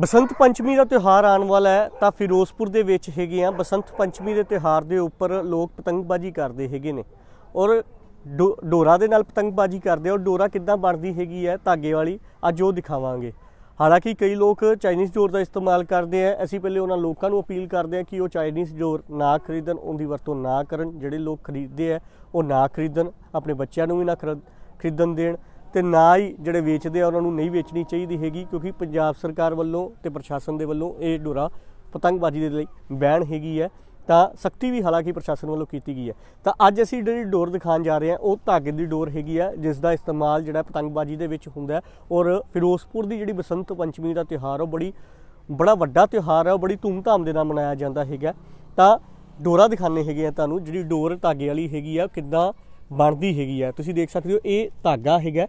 ਬਸੰਤ ਪੰਚਮੀ ਦਾ ਤਿਉਹਾਰ ਆਉਣ ਵਾਲਾ ਹੈ, ਤਾਂ ਫਿਰੋਜ਼ਪੁਰ ਦੇ ਵਿੱਚ ਹੈਗੇ ਆ। ਬਸੰਤ ਪੰਚਮੀ ਦੇ ਤਿਉਹਾਰ ਦੇ ਉੱਪਰ ਲੋਕ ਪਤੰਗਬਾਜ਼ੀ ਕਰਦੇ ਹੈਗੇ ਨੇ। ਔਰ ਡੋ- ਡੋਰਾ ਦੇ ਨਾਲ ਪਤੰਗਬਾਜ਼ੀ ਕਰਦੇ ਔਰ ਡੋਰਾ ਕਿੱਦਾਂ ਬਣਦੀ ਹੈਗੀ ਹੈ, ਧਾਗੇ ਵਾਲੀ, ਅੱਜ ਉਹ ਦਿਖਾਵਾਂਗੇ। ਹਾਲਾਂਕਿ ਕਈ ਲੋਕ ਚਾਈਨੀਜ਼ ਡੋਰ ਦਾ ਇਸਤੇਮਾਲ ਕਰਦੇ ਆ। ਅਸੀਂ ਪਹਿਲੇ ਉਹਨਾਂ ਲੋਕਾਂ ਨੂੰ ਅਪੀਲ ਕਰਦੇ ਆ ਕਿ ਉਹ ਚਾਈਨੀਜ਼ ਡੋਰ ਨਾ ਖਰੀਦਣ, ਉਹਦੀ ਵਰਤੋਂ ਨਾ ਕਰਨ। ਜਿਹੜੇ ਲੋਕ ਖਰੀਦਦੇ ਆ, ਉਹ ਨਾ ਖਰੀਦਣ, ਆਪਣੇ ਬੱਚਿਆਂ ਨੂੰ ਵੀ ਨਾ ਖਰੀਦ- ਖਰੀਦਣ ਦੇਣ। ਤੇ ਨਾ ਹੀ ਜਿਹੜੇ ਵੇਚਦੇ ਆ, ਉਹਨਾਂ ਨੂੰ ਨਹੀਂ ਵੇਚਣੀ ਚਾਹੀਦੀ ਹੈਗੀ, ਕਿਉਂਕਿ ਪੰਜਾਬ ਸਰਕਾਰ ਵੱਲੋਂ ਤੇ ਪ੍ਰਸ਼ਾਸਨ ਦੇ ਵੱਲੋਂ ਇਹ ਡੋਰਾ ਪਤੰਗਬਾਜ਼ੀ ਦੇ ਲਈ ਬੈਨ ਹੈਗੀ ਹੈ। ਤਾਂ ਸਖਤੀ ਵੀ ਹਾਲਾਂਕਿ ਪ੍ਰਸ਼ਾਸਨ ਵੱਲੋਂ ਕੀਤੀ ਗਈ ਹੈ। ਤਾਂ ਅੱਜ ਅਸੀਂ ਜਿਹੜੀ ਡੋਰ ਦਿਖਾਉਣ ਜਾ ਰਹੇ ਹਾਂ, ਉਹ ਧਾਗੇ ਦੀ ਡੋਰ ਹੈਗੀ ਹੈ, ਜਿਸ ਦਾ ਇਸਤੇਮਾਲ ਜਿਹੜਾ ਪਤੰਗਬਾਜ਼ੀ ਦੇ ਵਿੱਚ ਹੁੰਦਾ ਹੈ। ਔਰ ਫਿਰੋਜ਼ਪੁਰ ਦੀ ਜਿਹੜੀ ਬਸੰਤ ਪੰਚਮੀ ਦਾ ਤਿਉਹਾਰ ਉਹ ਬੜੀ, ਬੜਾ ਵੱਡਾ ਤਿਉਹਾਰ ਹੈ ਉਹ ਬੜੀ ਧੂਮਧਾਮ ਦੇ ਨਾਲ ਮਨਾਇਆ ਜਾਂਦਾ ਹੈਗਾ। ਤਾਂ ਡੋਰਾ ਦਿਖਾਣੇ ਹੈਗੇ ਆ ਤੁਹਾਨੂੰ, ਜਿਹੜੀ ਡੋਰ ਧਾਗੇ ਵਾਲੀ ਹੈਗੀ ਆ, ਕਿੱਦਾਂ ਬਣਦੀ ਹੈਗੀ ਆ। ਤੁਸੀਂ ਦੇਖ ਸਕਦੇ ਹੋ, ਇਹ ਧਾਗਾ ਹੈਗਾ।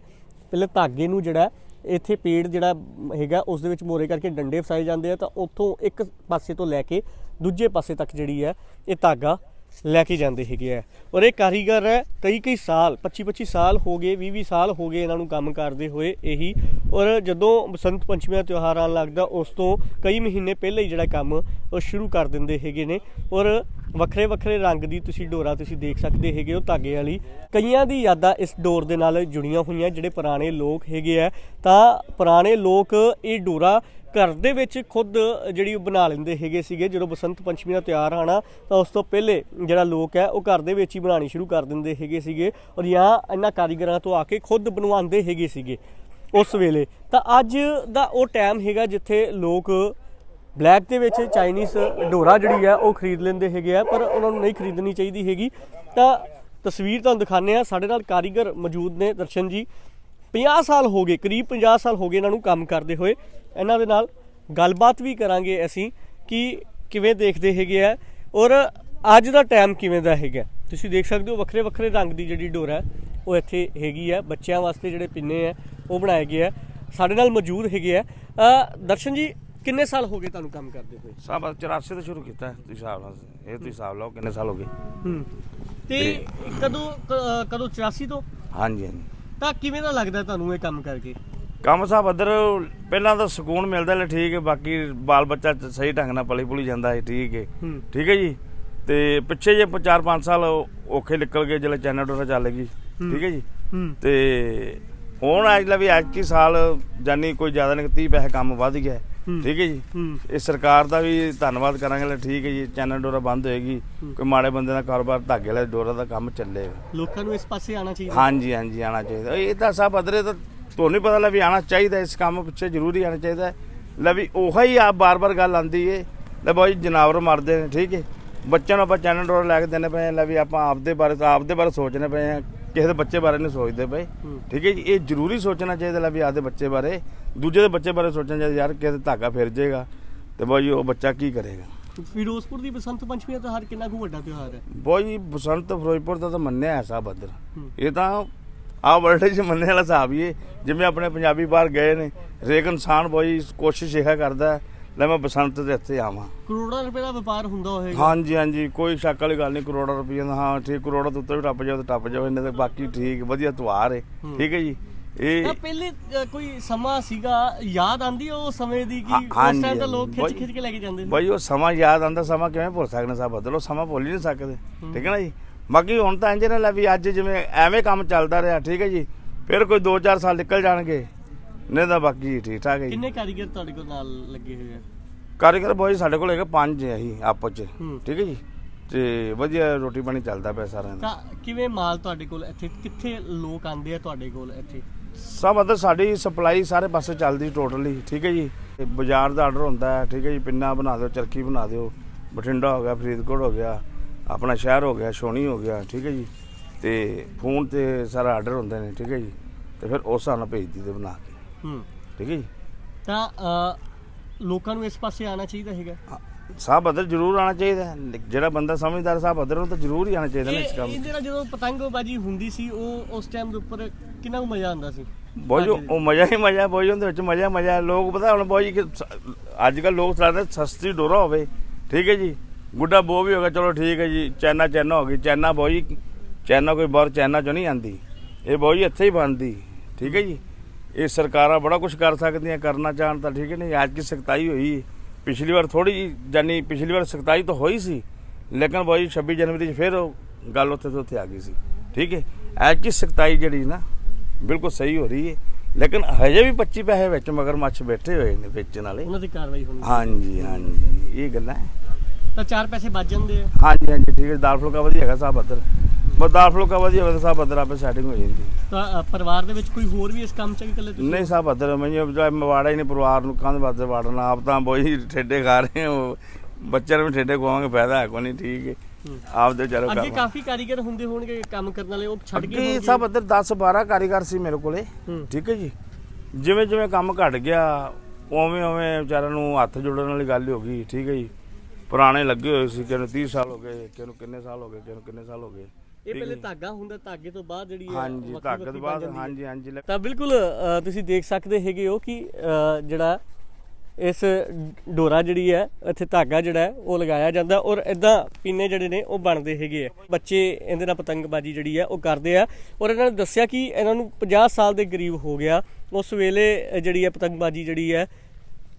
ਪਹਿਲੇ ਧਾਗੇ ਨੂੰ ਜਿਹੜਾ ਇੱਥੇ ਪੇੜ ਜਿਹੜਾ ਹੈਗਾ, ਉਸ ਦੇ ਵਿੱਚ ਮੋਰੇ ਕਰਕੇ ਡੰਡੇ ਫਸਾਏ ਜਾਂਦੇ ਆ, ਤਾਂ ਉੱਥੋਂ ਇੱਕ ਪਾਸੇ ਤੋਂ ਲੈ ਕੇ ਦੂਜੇ ਪਾਸੇ ਤੱਕ ਜਿਹੜੀ ਹੈ, ਇਹ ਧਾਗਾ ਲੈ ਕੇ ਜਾਂਦੇ ਹੈਗੇ ਆ। ਔਰ ਇਹ ਕਾਰੀਗਰ ਹੈ ਕਈ ਕਈ ਸਾਲ 25 25 ਸਾਲ ਹੋ ਗਏ 20 20 ਸਾਲ ਹੋ ਗਏ ਇਹਨਾਂ ਨੂੰ ਕੰਮ ਕਰਦੇ ਹੋਏ, ਇਹੀ ਔਰ ਜਦੋਂ ਬਸੰਤ ਪੰਚਮੀ ਦਾ ਤਿਉਹਾਰ ਆਉਣ ਲੱਗਦਾ, ਉਸ ਤੋਂ ਕਈ ਮਹੀਨੇ ਪਹਿਲਾਂ ਹੀ ਜਿਹੜਾ ਕੰਮ ਉਹ ਸ਼ੁਰੂ ਕਰ ਦਿੰਦੇ ਹੈਗੇ ਨੇ। ਔਰ ਵੱਖਰੇ ਵੱਖਰੇ ਰੰਗ ਦੀ ਤੁਸੀਂ ਡੋਰਾ ਤੁਸੀਂ ਦੇਖ ਸਕਦੇ ਹੈਗੇ ਹੋ, ਧਾਗੇ ਵਾਲੀ। ਕਈਆਂ ਦੀ ਯਾਦਾਂ ਇਸ ਡੋਰ ਦੇ ਨਾਲ ਜੁੜੀਆਂ ਹੋਈਆਂ, ਜਿਹੜੇ ਪੁਰਾਣੇ ਲੋਕ ਹੈਗੇ ਆ। ਤਾਂ ਪੁਰਾਣੇ ਲੋਕ ਇਹ ਡੋਰਾ ਘਰ ਦੇ ਵਿੱਚ ਖੁਦ ਜਿਹੜੀ ਉਹ ਬਣਾ ਲੈਂਦੇ ਹੈਗੇ ਸੀਗੇ। ਜਦੋਂ ਬਸੰਤ ਪੰਚਮੀ ਦਾ ਤਿਉਹਾਰ ਆਣਾ ਤਾਂ ਉਸ ਤੋਂ ਪਹਿਲੇ ਜਿਹੜਾ ਲੋਕ ਹੈ, ਉਹ ਘਰ ਦੇ ਵਿੱਚ ਹੀ ਬਣਾਉਣੀ ਸ਼ੁਰੂ ਕਰ ਦਿੰਦੇ ਹੈਗੇ ਸੀਗੇ। ਔਰ ਜਾਂ ਇਹਨਾਂ ਕਾਰੀਗਰਾਂ ਤੋਂ ਆ ਕੇ ਖੁਦ ਬਣਵਾਉਂਦੇ ਹੈਗੇ ਸੀਗੇ। ਉਸ ਵੇਲੇ। ਤਾਂ ਅੱਜ ਦਾ ਉਹ ਟਾਈਮ ਹੈਗਾ ਜਿੱਥੇ ਲੋਕ ਬਲੈਕ ਦੇ ਵਿੱਚ ਚਾਈਨੀਜ਼ ਡੋਰਾ ਜਿਹੜੀ ਆ ਉਹ ਖਰੀਦ ਲੈਂਦੇ ਹੈਗੇ ਆ, ਪਰ ਉਹਨਾਂ ਨੂੰ ਨਹੀਂ ਖਰੀਦਣੀ ਚਾਹੀਦੀ ਹੈਗੀ। ਤਾਂ ਤਸਵੀਰ ਤੁਹਾਨੂੰ ਦਿਖਾਣੇ ਆ ਸਾਡੇ ਨਾਲ ਕਾਰੀਗਰ ਮੌਜੂਦ ਨੇ ਦਰਸ਼ਨ ਜੀ। 50 ਸਾਲ ਹੋ ਗਏ, ਕਰੀਬ 50 ਸਾਲ ਹੋ ਗਏ ਇਹਨਾਂ ਨੂੰ ਕੰਮ ਕਰਦੇ ਹੋਏ। ਇਹਨਾਂ ਦੇ ਨਾਲ ਗੱਲਬਾਤ ਵੀ ਕਰਾਂਗੇ ਅਸੀਂ ਕਿ ਕਿਵੇਂ ਦੇਖਦੇ ਹੈਗੇ ਆ। ਔਰ ਅੱਜ ਦਾ ਟਾਈਮ ਕਿਵੇਂ ਦਾ ਹੈਗਾ? ਤੁਸੀਂ ਦੇਖ ਸਕਦੇ ਹੋ ਵੱਖਰੇ ਵੱਖਰੇ ਰੰਗ ਦੀ ਜਿਹੜੀ ਡੋਰ ਹੈ ਉਹ ਇੱਥੇ ਹੈਗੀ ਹੈ। ਬੱਚਿਆਂ ਵਾਸਤੇ ਜਿਹੜੇ ਪਿੰਨੇ ਆ ਉਹ ਬਣਾਏ ਗਏ ਆ ਸਾਡੇ ਨਾਲ ਮੌਜੂਦ ਹੈਗੇ ਆ ਅ, ਦਰਸ਼ਨ ਜੀ ਕਿੰਨੇ ਸਾਲ ਹੋ ਗਏ ਤੁਹਾਨੂੰ ਕੰਮ ਕਰਦੇ ਹੋਏ? ਸਾਬ 84 ਤੋਂ ਸ਼ੁਰੂ ਕੀਤਾ ਤੁਸੀਂ ਹਿਸਾਬ ਨਾਲ ਇਹ ਤੁਸੀਂ ਹਿਸਾਬ ਲਾਓ ਕਿੰਨੇ ਸਾਲ ਹੋ ਗਏ। ਹੂੰ। ਤੇ ਕਦੋਂ ਕਦੋਂ 84 ਤੋਂ? ਹਾਂਜੀ ਹਾਂਜੀ। ਤਾਂ ਕਿਵੇਂ ਦਾ ਲੱਗਦਾ ਤੁਹਾਨੂੰ ਇਹ ਕੰਮ ਕਰਕੇ? ਕੰਮ ਸਾਹਿਬ ਅਦਰ ਪਹਿਲਾਂ ਤਾਂ ਸਕੂਨ ਮਿਲਦਾ ਲੈ ਠੀਕ ਹੈ ਬਾਕੀ ਬਾਲ ਬੱਚਾ ਸਹੀ ਢੰਗ ਨਾਲ ਪਲੀ ਪੁਲੀ ਜਾਂਦਾ ਹੈ ਠੀਕ ਹੂੰ। ਠੀਕ ਹੈ ਜੀ? ਤੇ ਪਿੱਛੇ ਜੇ 4-5 ਸਾਲ ਔਖੇ ਨਿਕਲ ਗਏ ਜਦੋਂ ਚੈਨਲ ਡੋਰਾ ਚੱਲ ਗਈ ਠੀਕ ਹੈ ਜੀ? ਤੇ ਹੁਣ ਅੱਜ ਵੀ ਐਤਕੀ ਸਾਲ ਜਾਨੀ ਕੋਈ ਜ਼ਿਆਦਾ ਨਹੀਂ 30 ਪੈਸੇ ਕੰਮ ਵੱਧ ਗਿਆ। ਠੀਕ ਹੈ ਜੀ? ਇਹ ਸਰਕਾਰ ਦਾ ਵੀ ਧੰਨਵਾਦ ਕਰਾਂਗੇ ਲੈ ਠੀਕ ਹੈ ਜੀ ਚੈਨਲ ਡੋਰਾ ਬੰਦ ਹੋਏਗੀ ਕੋਈ ਮਾੜੇ ਬੰਦੇ ਦਾ ਕਾਰੋਬਾਰ ਧਾਗੇ ਵਾਲੇ ਡੋਰਾ ਦਾ ਕੰਮ ਚੱਲੇਗਾ ਲੋਕਾਂ ਨੂੰ ਇਸ ਪਾਸੇ ਆਉਣਾ ਚਾਹੀਦਾ। ਹਾਂਜੀ ਹਾਂਜੀ ਆਣਾ ਚਾਹੀਦਾ। ਇਹ ਤਾਂ ਸਭ ਅਦਰੇ ਤਾਂ ਤੁਹਾਨੂੰ ਪਤਾ ਲੈ ਵੀ ਆਣਾ ਚਾਹੀਦਾ ਇਸ ਕੰਮ ਪਿੱਛੇ ਜ਼ਰੂਰੀ ਆਣਾ ਚਾਹੀਦਾ। ਲੈ ਵੀ ਉਹੀ ਹੀ ਆ ਬਾਰ-ਬਾਰ ਗੱਲ ਆਂਦੀ ਏ। ਲੈ ਬਾਈ ਜਨਾਵਰ ਮਰਦੇ ਨੇ ਠੀਕ ਹੈ? ਬੱਚਿਆਂ ਨੂੰ ਆਪਾਂ ਚੈਨਲ ਡੋਰ ਲੈ ਕੇ ਦੇਣੇ ਪਏ ਆ, ਲੈ ਵੀ ਆਪਾਂ ਆਪਦੇ ਬਾਰੇ ਆਪਦੇ ਬਾਰੇ ਸੋਚਣੇ ਪਏ ਆ ਕਿਸੇ ਦੇ ਬੱਚੇ ਬਾਰੇ ਨਹੀਂ ਸੋਚਦੇ ਪਏ। ਠੀਕ ਹੈ ਜੀ ਇਹ ਜ਼ਰੂਰੀ ਸੋਚਣਾ ਚਾਹੀਦਾ ਲੈ ਵੀ ਆਪਦੇ ਬੱਚੇ ਬਾਰੇ ਦੂਜੇ ਦੇ ਬੱਚੇ ਬਾਰੇ ਸੋਚਣਾ ਚਾਹੀਦਾ ਯਾਰ ਕਿਸੇ ਦੇ ਧਾਗਾ ਫਿਰ ਜਾਏਗਾ ਤੇ ਬਾਈ ਉਹ ਬੱਚਾ ਕੀ ਕਰੇਗਾ। ਫਿਰੋਜ਼ਪੁਰ ਦੀ ਬਸੰਤ ਪੰਚਮੀ ਦਾ ਤਿਉਹਾਰ ਕਿੰਨਾ ਕੁ ਵੱਡਾ ਤਿਉਹਾਰ ਹੈ? ਬਾਈ ਬਸੰਤ ਫਿਰੋਜ਼ਪੁਰ ਦਾ ਤਾਂ ਮੰਨਿਆ ਹੈ ਅਦਰ। ਹੂੰ। ਇਹ ਤਾਂ ਆ ਵਰਲਡ 'ਚ ਮੰਨਣ ਵਾਲਾ ਹਿਸਾਬ ਹੀ ਹੈ। ਜਿਵੇਂ ਆਪਣੇ ਪੰਜਾਬੀ ਬਾਹਰ ਗਏ ਨੇ ਹਰੇਕ ਇਨਸਾਨ ਬਾਈ ਕੋਸ਼ਿਸ਼ ਇਹ ਕਰਦਾ ਹੈ, ਲੈ ਮੈਂ ਬਸੰਤ ਦੇ ਇੱਥੇ ਆਵਾਂ। ਕਰੋੜਾਂ ਰੁਪਏ ਦਾ ਵਪਾਰ ਹੁੰਦਾ ਹੋਵੇਗਾ ਹਾਂਜੀ ਹਾਂਜੀ ਕੋਈ ਸ਼ੱਕ ਵਾਲੀ ਗੱਲ ਨਹੀਂ ਕਰੋੜਾਂ ਰੁਪਈਆ ਦਾ ਹਾਂ ਠੀਕ ਕਰੋੜਾਂ ਤੋਂ ਉੱਤੇ ਵੀ ਟੱਪ ਜਾਓ ਤੇ ਟੱਪ ਜਾਓ ਇਹਨੇ ਤੇ ਬਾਕੀ ਠੀਕ ਵਧੀਆ ਤਿਉਹਾਰ ਹੈ। ਠੀਕ ਹੈ ਜੀ। ਇਹ ਪਹਿਲੇ ਕੋਈ ਸਮਾਂ ਸੀਗਾ ਯਾਦ ਆਂਦੀ ਉਹ ਸਮੇਂ ਦੀ ਕਿ ਉਸ ਟਾਈਮ ਤਾਂ ਲੋਕ। ਖਿੱਚ ਖਿੱਚ ਕੇ ਲੈ ਕੇ ਜਾਂਦੇ ਸੀ ਬਾਈ ਉਹ ਸਮਾਂ ਯਾਦ ਆਂਦਾ ਸਮਾਂ ਕਿਵੇਂ ਭੁੱਲ ਸਕਦੇ ਸਾਹਿਬ ਬਦਲੋ ਸਮਾਂ ਭੁੱਲ ਹੀ ਨਹੀਂ ਸਕਦੇ ਠੀਕ ਹੈ ਨਾ ਜੀ? ਬਾਕੀ ਹੁਣ ਤਾਂ ਇੰਜ ਨੇ ਲੈ ਵੀ ਅੱਜ ਜਿਵੇਂ ਐਵੇਂ ਕੰਮ ਚੱਲਦਾ ਰਿਹਾ ਠੀਕ ਹੈ ਜੀ। ਫਿਰ ਕੋਈ 2-4 ਸਾਲ ਨਿਕਲ ਜਾਣਗੇ। ਨਹੀਂ ਤਾਂ ਬਾਕੀ ਠੀਕ ਠਾਕ ਹੈ ਜੀ। ਕਿੰਨੇ ਕਾਰੀਗਰ ਤੁਹਾਡੇ ਕੋਲ ਨਾਲ ਲੱਗੇ ਹੋਏ ਆ? ਕਾਰੀਗਰ ਬਾਈ ਸਾਡੇ ਕੋਲ ਹੈਗੇ ਪੰਜ ਹੈ ਹੀ ਆਪਸ ਚ। ਹੂੰ। ਠੀਕ ਹੈ ਜੀ? ਤੇ ਵਧੀਆ ਰੋਟੀ ਪਾਣੀ ਚੱਲਦਾ ਪਿਆ ਸਾਰਿਆਂ ਦਾ। ਤਾਂ ਕਿਵੇਂ ਮਾਲ ਤੁਹਾਡੇ ਕੋਲ ਇੱਥੇ ਕਿੱਥੇ ਲੋਕ ਆਂਦੇ ਆ ਤੁਹਾਡੇ ਕੋਲ ਇੱਥੇ? ਸਭ ਮਤਲਬ ਸਾਡੀ ਸਪਲਾਈ ਸਾਰੇ ਪਾਸੇ ਚੱਲਦੀ ਟੋਟਲੀ ਠੀਕ ਹੈ ਜੀ? ਤੇ ਬਾਜ਼ਾਰ ਦਾ ਆਰਡਰ ਹੁੰਦਾ ਹੈ ਠੀਕ ਹੈ ਜੀ? ਪਿੰਨਾ ਬਣਾ ਦਿਓ ਚਰਖੀ ਬਣਾ ਦਿਓ ਬਠਿੰਡਾ ਹੋ ਗਿਆ ਫਰੀਦਕੋਟ ਹੋ ਗਿਆ ਆਪਣਾ ਸ਼ਹਿਰ ਹੋ ਗਿਆ ਸ਼ੋਣੀ ਹੋ ਗਿਆ ਠੀਕ ਹੈ ਜੀ? ਤੇ ਫੋਨ ਤੇ ਸਾਰਾ ਆਰਡਰ ਹੁੰਦੇ ਨੇ ਠੀਕ ਹੈ ਜੀ? ਤੇ ਫਿਰ ਉਸ ਹਿਸਾਬ ਨਾਲ ਭੇਜ ਦਿੱਤੇ ਬਣਾ ਕੇ। ਹੂੰ। ਠੀਕ ਹੈ ਜੀ। ਤਾਂ ਅ, ਲੋਕਾਂ ਨੂੰ ਇਸ ਪਾਸੇ ਆਉਣਾ ਚਾਹੀਦਾ ਹੈਗਾ। ਸਾਹ ਬਦਲ ਜ਼ਰੂਰ ਆਣਾ ਚਾਹੀਦਾ ਹੈ। ਜਿਹੜਾ ਬੰਦਾ ਸਮਝਦਾਰ ਸਾਹ ਬਦਲ ਉਹਨੂੰ ਤਾਂ ਜ਼ਰੂਰ ਹੀ ਆਣਾ ਚਾਹੀਦਾ ਨਾ ਇਸ ਇਹ ਕੰਮ ਇਹ ਜਿਹੜਾ ਜਦੋਂ ਪਤੰਗਬਾਜ਼ੀ ਹੁੰਦੀ ਸੀ ਉਹ ਉਸ ਟਾਈਮ ਦੇ ਉੱਪਰ ਕਿੰਨਾ ਕੁ ਮਜ਼ਾ ਆਉਂਦਾ ਸੀ? ਜੋ- ਉਹ ਮਜ਼ਾ ਹੀ ਮਜ਼ਾ ਬੋਈ ਉਹਦੇ ਵਿੱਚ ਮਜ਼ਾ ਮਜ਼ਾ। ਹੈ। ਲੋਕ ਪਤਾ ਹੁਣ ਬੋਈ ਕਿ ਅੱਜ ਕੱਲ ਲੋਕ ਚਾਹਦੇ ਸਸਤੀ ਡੋਰਾ ਹੋਵੇ। ਠੀਕ ਹੈ ਜੀ। ਗੁੱਡਾ ਬੋ ਵੀ ਹੋ ਗਿਆ ਚਲੋ ਠੀਕ ਹੈ ਜੀ। ਚੈਨਾ ਚੈਨਾ ਹੋ ਗਈ। ਚੈਨਾ ਬੋਈ ਚੈਨਾ ਕੋਈ ਬਾਹਰ ਚੈਨਾ ਚੋਂ ਨਹੀਂ ਆਂਦੀ ਇਹ ਬੋਈ ਇੱਥੇ ਹੀ ਬਣਦੀ। ਠੀਕ ਹੈ ਜੀ। ਇਹ ਸਰਕਾਰਾਂ ਬੜਾ ਕੁਝ ਕਰ ਸਕਦੀਆਂ ਕਰਨਾ ਚਾਹਣ ਤਾਂ ਠੀਕ ਹੈ ਨਹੀਂ ਅੱਜ ਕੀ ਸਖਤਾਈ ਹੋਈ? ਪਿਛਲੀ ਵਾਰ ਥੋੜੀ ਜਾਨੀ ਪਿਛਲੀ ਵਾਰ ਸਖਤਾਈ ਤਾਂ ਹੋਈ ਸੀ ਲੇਕਿਨ ਬਾਈ 26 ਜਨਵਰੀ 'ਚ ਫਿਰ ਉਹ ਗੱਲ ਉੱਥੇ ਤੋਂ ਉੱਥੇ ਆ ਗਈ ਸੀ ਠੀਕ ਹੈ? ਅੱਜ ਕੀ ਸਖਤਾਈ ਜਿਹੜੀ ਨਾ ਬਿਲਕੁਲ ਸਹੀ ਹੋ ਰਹੀ ਹੈ ਲੇਕਿਨ ਹਜੇ ਵੀ 25 ਪੈਸੇ ਵਿੱਚ ਮਗਰ ਮੱਛ ਬੈਠੇ ਹੋਏ ਨੇ ਵੇਚਣ ਵਾਲੇ ਉਹਨਾਂ ਦੀ ਕਾਰਵਾਈ ਹੋਣੀ ਹਾਂਜੀ ਹਾਂਜੀ ਇਹ ਗੱਲਾਂ ਤਾਂ ਚਾਰ ਪੈਸੇ ਬਚ ਜਾਂਦੇ ਆ। ਹਾਂਜੀ ਹਾਂਜੀ ਠੀਕ ਹੈ ਦਾਲ ਫੁਲਕਾ ਵਧੀਆ ਹੈਗਾ ਸਾਹਿਬ ਬੱਦਰ ਬਸ ਦਾਲ ਫੁਲਕਾ ਵਧੀਆ ਤਾਂ ਸਾਹਿਬ ਬੱਦਰ ਆਪੇ ਸੈਟਿੰਗ ਹੋ ਜਾਂਦੀ ਤਾਂ ਅ, ਪਰਿਵਾਰ ਦੇ ਵਿੱਚ ਕੋਈ ਹੋਰ ਵੀ ਇਸ ਕੰਮ 'ਚ ਇਕੱਲੇ ਤੁਸੀਂ? ਨਹੀਂ ਸਾਹਿਬ ਬੱਦਰ ਮੈਂ ਜੋ ਮਵਾੜਾ ਹੀ ਨਹੀਂ ਪਰਿਵਾਰ ਨੂੰ ਕੰਧ ਬੱਦਰ ਵਾੜਨਾ ਆਪ ਤਾਂ ਬੋਈ ਠੇਡੇ ਖਾ ਰਹੇ ਹੋ। ਬੱਚਿਆਂ ਨੂੰ ਠੇਡੇ ਖਵਾਵਾਂਗੇ ਫਾਇਦਾ ਹੈ ਕੋਈ ਨਹੀਂ ਠੀਕ ਹੈ। ਆਪ ਦੇ ਚਲੋ ਅੱਗੇ ਕਾਫੀ ਕਾਰੀਗਰ ਹੁੰਦੇ ਹੋਣਗੇ ਕੰਮ ਕਰਨ ਵਾਲੇ ਉਹ ਛੱਡ ਗਏ ਅੱਗੇ ਹੋਣਗੇ? ਬੱਦਰ 10 12 ਕਾਰੀਗਰ ਸੀ ਮੇਰੇ ਕੋਲੇ ਹੂੰ। ਠੀਕ ਹੈ ਜੀ। ਜਿਵੇਂ ਜਿਵੇਂ ਕੰਮ ਘਟ ਗਿਆ ਉਵੇਂ ਉਵੇਂ ਵਿਚਾਰਿਆਂ ਨੂੰ ਹੱਥ ਜੋੜਨ ਵਾਲੀ ਗੱਲ ਹੋ ਗਈ ਠੀਕ ਹੈ ਜੀ। ਪੁਰਾਣੇ ਲੱਗੇ ਹੋਏ ਸੀ ਕਿਹਨੂੰ 30 ਸਾਲ ਹੋ ਗਏ ਕਿਹਨੂੰ ਕਿੰਨੇ ਸਾਲ ਹੋ ਗਏ ਕਿਹਨੂੰ ਕਿੰਨੇ ਸਾਲ ਹੋ ਗਏ। ਇਹ ਪਹਿਲੇ। ਧਾਗਾ ਹੁੰਦਾ ਧਾਗੇ ਤੋਂ ਬਾਅਦ ਜਿਹੜੀ ਹਾਂਜੀ ਤਾਕਤ ਵੱਖਰੀ ਬਾਅਦ। ਹਾਂਜੀ ਹਾਂਜੀ ਤਾਂ ਬਿਲਕੁਲ ਤੁਸੀਂ ਦੇਖ ਸਕਦੇ ਹੈਗੇ ਹੋ ਕਿ ਜਿਹੜਾ ਇਸ ਡੋਰਾ ਜਿਹੜੀ ਹੈ ਇੱਥੇ ਧਾਗਾ ਜਿਹੜਾ ਹੈ ਉਹ ਲਗਾਇਆ ਜਾਂਦਾ ਔਰ ਇਦਾਂ ਪੀਨੇ ਜਿਹੜੇ ਨੇ ਉਹ ਬਣਦੇ ਹੈਗੇ ਆ ਬੱਚੇ ਇਹਦੇ ਨਾਲ ਪਤੰਗਬਾਜ਼ੀ ਜਿਹੜੀ ਹੈ ਉਹ ਕਰਦੇ ਆ ਔਰ ਇਹਨਾਂ ਨੇ ਦੱਸਿਆ ਕਿ ਇਹਨਾਂ ਨੂੰ 50 ਸਾਲ ਦੇ ਕਰੀਬ ਹੋ ਗਿਆ ਉਸ ਵੇਲੇ ਜਿਹੜੀ ਹੈ ਪਤੰਗਬਾਜ਼ੀ ਜਿਹੜੀ ਹੈ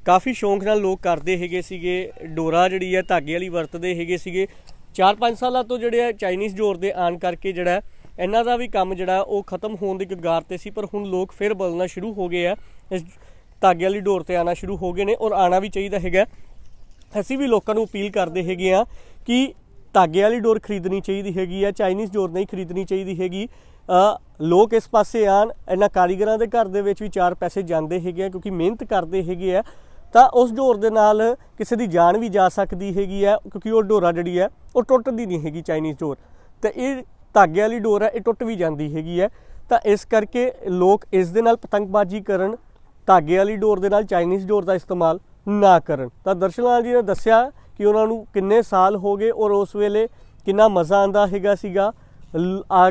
ਕਾਫੀ ਸ਼ੌਂਕ ਨਾਲ ਲੋਕ ਕਰਦੇ ਹੈਗੇ ਸੀਗੇ ਡੋਰਾ ਜਿਹੜੀ ਹੈ ਧਾਗੇ ਵਾਲੀ ਵਰਤਦੇ ਹੈਗੇ ਸੀਗੇ 4-5 ਸਾਲਾਂ ਤੋਂ ਜਿਹੜੇ ਆ ਚਾਈਨੀਜ਼ ਡੋਰ ਦੇ ਆਣ ਕਰਕੇ ਜਿਹੜਾ ਇਹਨਾਂ ਦਾ ਵੀ ਕੰਮ ਜਿਹੜਾ ਉਹ ਖਤਮ ਹੋਣ ਦੀ ਕਗਾਰ ਤੇ ਸੀ, ਪਰ ਹੁਣ ਲੋਕ ਫਿਰ ਬਦਲਣਾ ਸ਼ੁਰੂ ਹੋ ਗਏ ਆ। ਇਸ ਧਾਗੇ ਵਾਲੀ ਡੋਰ ਤੇ ਆਣਾ ਸ਼ੁਰੂ ਹੋ ਗਏ ਨੇ ਔਰ ਆਣਾ ਵੀ ਚਾਹੀਦਾ ਹੈਗਾ। ਅਸੀਂ ਵੀ ਲੋਕਾਂ ਨੂੰ ਅਪੀਲ ਕਰਦੇ ਹੈਗੇ ਆ ਕਿ ਧਾਗੇ ਵਾਲੀ ਡੋਰ ਖਰੀਦਣੀ ਚਾਹੀਦੀ ਹੈਗੀ ਆ ਚਾਈਨੀਜ਼ ਡੋਰ ਨਹੀਂ ਖਰੀਦਣੀ ਚਾਹੀਦੀ ਹੈਗੀ। ਲੋਕ ਇਸ ਪਾਸੇ ਆਣ ਇਹਨਾਂ ਕਾਰੀਗਰਾਂ ਦੇ ਘਰ ਦੇ ਵਿੱਚ ਵੀ ਚਾਰ ਪੈਸੇ ਜਾਂਦੇ ਹੈਗੇ ਆ, ਕਿਉਂਕਿ ਮਿਹਨਤ ਕਰਦੇ ਹੈਗੇ ਆ। ਤਾਂ ਉਸ ਡੋਰ ਦੇ ਨਾਲ ਕਿਸੇ ਦੀ ਜਾਨ ਵੀ ਜਾ ਸਕਦੀ ਹੈਗੀ ਹੈ, ਕਿਉਂਕਿ ਉਹ ਡੋਰਾ ਜਿਹੜੀ ਹੈ, ਉਹ ਟੁੱਟਦੀ ਨਹੀਂ ਹੈਗੀ ਚਾਈਨੀਜ਼ ਡੋਰ ਤੇ ਇਹ ਧਾਗੇ ਵਾਲੀ ਡੋਰ ਹੈ, ਇਹ ਟੁੱਟ ਵੀ ਜਾਂਦੀ ਹੈਗੀ ਹੈ। ਤਾਂ ਇਸ ਕਰਕੇ ਲੋਕ ਇਸ ਦੇ ਨਾਲ ਪਤੰਗਬਾਜ਼ੀ ਕਰਨ, ਧਾਗੇ ਵਾਲੀ ਡੋਰ ਦੇ ਨਾਲ ਚਾਈਨੀਜ਼ ਡੋਰ ਦਾ ਇਸਤੇਮਾਲ ਨਾ ਕਰਨ। ਤਾਂ ਦਰਸ਼ਨ ਲਾਲ ਜੀ ਨੇ ਦੱਸਿਆ ਕਿ ਉਹਨਾਂ ਨੂੰ ਕਿੰਨੇ ਸਾਲ ਹੋ ਗਏ ਔਰ ਉਸ ਵੇਲੇ ਕਿੰਨਾ ਮਜ਼ਾ ਆਂਦਾ ਹੈਗਾ ਸੀਗਾ।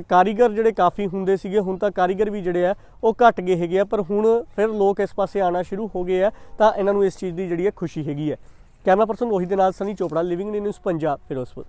ਕਾਰੀਗਰ ਜਿਹੜੇ ਕਾਫੀ ਹੁੰਦੇ ਸੀਗੇ, ਹੁਣ ਤਾਂ ਕਾਰੀਗਰ ਵੀ ਜਿਹੜੇ ਆ, ਉਹ ਘਟ ਗਏ ਹੈਗੇ ਆ, ਪਰ ਹੁਣ ਫਿਰ ਲੋਕ ਇਸ ਪਾਸੇ ਆਣਾ ਸ਼ੁਰੂ ਹੋ ਗਏ ਆ, ਤਾਂ ਇਹਨਾਂ ਨੂੰ ਇਸ ਚੀਜ਼ ਦੀ ਜਿਹੜੀ ਹੈ ਖੁਸ਼ੀ ਹੈਗੀ ਹੈ ਕੈਮਰਾ ਪਰਸਨ ਉਹੀ ਦੇ ਨਾਲ ਸਨੀ ਚੋਪੜਾ ਲਿਵਿੰਗ ਨਿਊਜ਼ ਪੰਜਾਬ, ਫਿਰੋਜ਼ਪੁਰ।